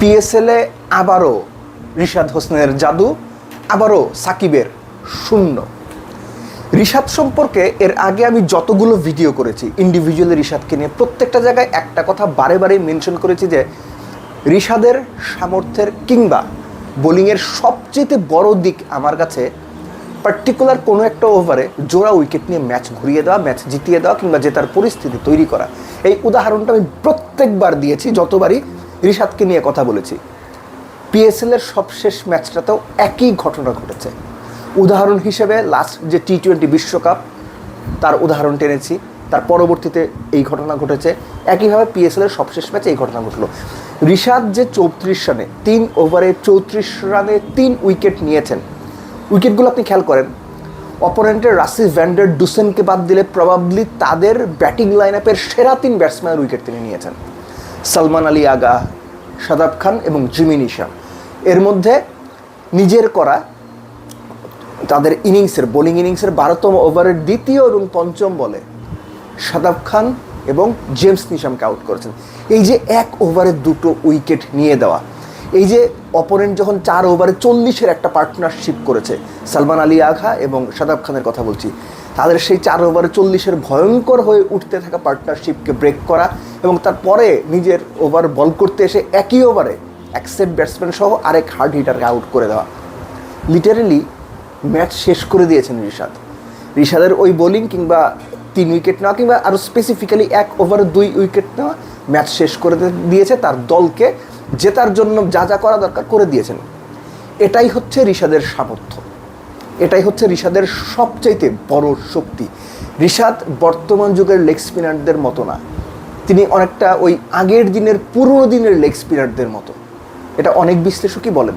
পিএসএলে আবারও রিশাদ হোসেনের জাদু, আবারও সাকিবের শূন্য। রিশাদ সম্পর্কে এর আগে আমি যতগুলো ভিডিও করেছি ইন্ডিভিজুয়ালি রিশাদকে নিয়ে প্রত্যেকটা জায়গায় একটা কথা বারে বারে মেনশন করেছি যে রিশাদের সামর্থ্যের কিংবা বোলিংয়ের সবচেয়ে বড় দিক আমার কাছে পার্টিকুলার কোনো একটা ওভারে জোড়া উইকেট নিয়ে ম্যাচ ঘুরিয়ে দেওয়া ম্যাচ জিতিয়ে দেওয়া কিংবা জেতার পরিস্থিতি তৈরি করা। এই উদাহরণটা আমি প্রত্যেকবার দিয়েছি, যতবারই রিশাদকে নিয়ে কথা বলেছি। পিএসএল এর সবশেষ ম্যাচটাতেও একই ঘটনা ঘটেছে। উদাহরণ হিসেবে লাস্ট যে টি টোয়েন্টি বিশ্বকাপ, তার উদাহরণ টেনেছি। তার পরবর্তীতে এই ঘটনা ঘটেছে। একইভাবে পিএসএল এর সবশেষ ম্যাচে এই ঘটনা ঘটলো। রিশাদ যে চৌত্রিশ রানে, তিন ওভারে চৌত্রিশ রানে তিন উইকেট নিয়েছেন। উইকেটগুলো আপনি খেয়াল করেন। অপোনেন্টের রাসি ভ্যান্ডার ডুসেনকে বাদ দিলে প্রবাবলি তাদের ব্যাটিং লাইন আপের সেরা তিন ব্যাটসম্যানের উইকেট তিনি নিয়েছেন। সালমান আলী আগা শাদাব খান এবং জিমি নিশাম এর মধ্যে নিজের করা তাদের ইনিংসের, বোলিং ইনিংসের বারোতম ওভারের দ্বিতীয় এবং পঞ্চম বলে শাদাব খান এবং জেমস নিশামকে আউট করেছেন। এই যে এক ওভারে দুটো উইকেট নিয়ে দেওয়া, এই যে অপোনেন্ট যখন চার ওভারে চল্লিশের একটা পার্টনারশিপ করেছে, সালমান আলী আঘা এবং শাদাব খানের কথা বলছি তাদের সেই চার ওভারে চল্লিশের ভয়ঙ্কর হয়ে উঠতে থাকা পার্টনারশিপকে ব্রেক করা এবং তারপরে নিজের ওভার বল করতে এসে একই ওভারে এক সেট ব্যাটসম্যান সহ আরেক হার্ড হিটারকে আউট করে দেওয়া। লিটারেলি ম্যাচ শেষ করে দিয়েছেন রিশাদ। রিশাদের ওই বোলিং কিংবা তিন উইকেট নেওয়া কিংবা আরও স্পেসিফিক্যালি এক ওভারে দুই উইকেট নেওয়া ম্যাচ শেষ করে দিয়েছে তার দলকে, জেতার জন্য যা যা করা দরকার করে দিয়েছেন। এটাই হচ্ছে রিশাদের সামর্থ্য। এটাই হচ্ছে রিশাদের সবচাইতে বড় শক্তি। রিশাদ বর্তমান যুগের লেগ স্পিনারদের মতো না। তিনি অনেকটা ওই আগের দিনের, পুরনো দিনের লেগ স্পিনারদের মতো। এটা অনেক বিশ্লেষকই বলেন।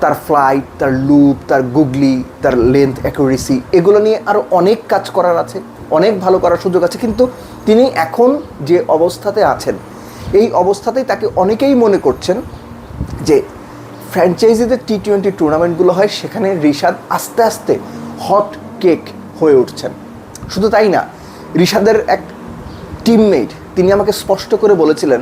তার ফ্লাইট তার লুপ তার গুগলি তার লেন্থ অ্যাকুরেসি এগুলো নিয়ে আরও অনেক কাজ করার আছে, অনেক ভালো করার সুযোগ আছে। কিন্তু তিনি এখন যে অবস্থাতে আছেন, এই অবস্থাতেই তাকে অনেকেই মনে করছেন যে ফ্র্যাঞ্চাইজিতে টি টোয়েন্টি টুর্নামেন্টগুলো হয়, সেখানে রিশাদ আস্তে আস্তে হট কেক হয়ে উঠছেন। শুধু তাই না, রিশাদের এক টিমমেট তিনি আমাকে স্পষ্ট করে বলেছিলেন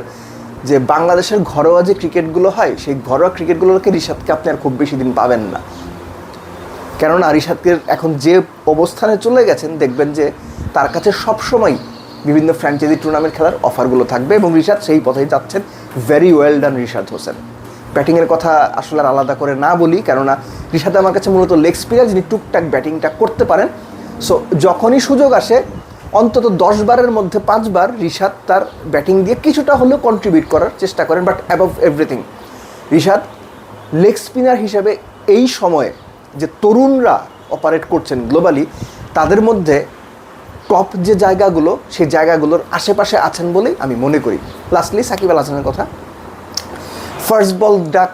যে বাংলাদেশের ঘরোয়া যে ক্রিকেটগুলো হয়, সেই ঘরোয়া ক্রিকেটগুলোকে রিশাদকে আপনি আর খুব বেশি দিন পাবেন না। কেননা রিশাদকে এখন যে অবস্থানে চলে গেছেন, দেখবেন যে তার কাছে সবসময় বিভিন্ন ফ্র্যাঞ্চাইজি টুর্নামেন্ট খেলার অফারগুলো থাকবে এবং রিশাদ সেই পথেই যাচ্ছেন very well done Rishad Hossain. ব্যাটিংয়ের কথা আসলে আর আলাদা করে না বলি, কেননা রিশাদ আমার কাছে মূলত লেগ স্পিনার যিনি টুকটাক ব্যাটিংটা করতে পারেন। সো যখনই সুযোগ আসে, অন্তত দশ বারের মধ্যে পাঁচবার রিশাদ তার ব্যাটিং দিয়ে কিছুটা হলেও কন্ট্রিবিউট করার চেষ্টা করেন but above everything Rishad leg spinner হিসেবে এই সময়ে যে তরুণরা অপারেট করছেন গ্লোবালি তাদের মধ্যে টপ যে জায়গাগুলো, সেই জায়গাগুলোর আশেপাশে আছেন বলেই আমি মনে করি। লাস্টলি সাকিব আল হাসানের কথা। ফার্স্ট বল ডাক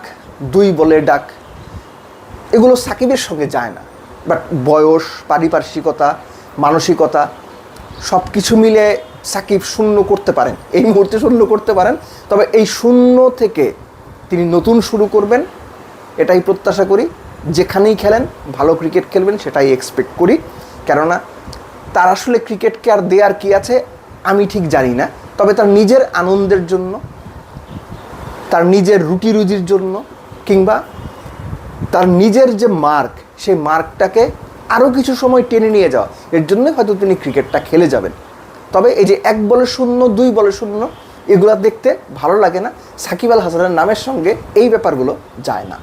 দুই বলে ডাক এগুলো সাকিবের সঙ্গে যায় না। বাট বয়স, পারিপার্শ্বিকতা, মানসিকতা সব কিছু মিলে সাকিব শূন্য করতে পারেন। এই মুহূর্তে শূন্য করতে পারেন। তবে এই শূন্য থেকে তিনি নতুন শুরু করবেন। এটাই প্রত্যাশা করি। যেখানেই খেলেন, ভালো ক্রিকেট খেলবেন, সেটাই এক্সপেক্ট করি। কেননা, তার আসলে ক্রিকেটকে আর দেয়ার কি আছে, আমি ঠিক জানি না। তবে তার নিজের আনন্দের জন্য তার নিজের রুটি রুজির জন্য কিংবা তার নিজের যে মার্ক, সেই মার্কটাকে আরও কিছু সময় টেনে নিয়ে যাওয়া। এর জন্যই হয়তো তিনি ক্রিকেটটা খেলে যাবেন। তবে এই যে এক বলে শূন্য, দুই বলে শূন্য, এগুলো দেখতে ভালো লাগে না। সাকিব আল হাসানের নামের সঙ্গে এই ব্যাপারগুলো যায় না।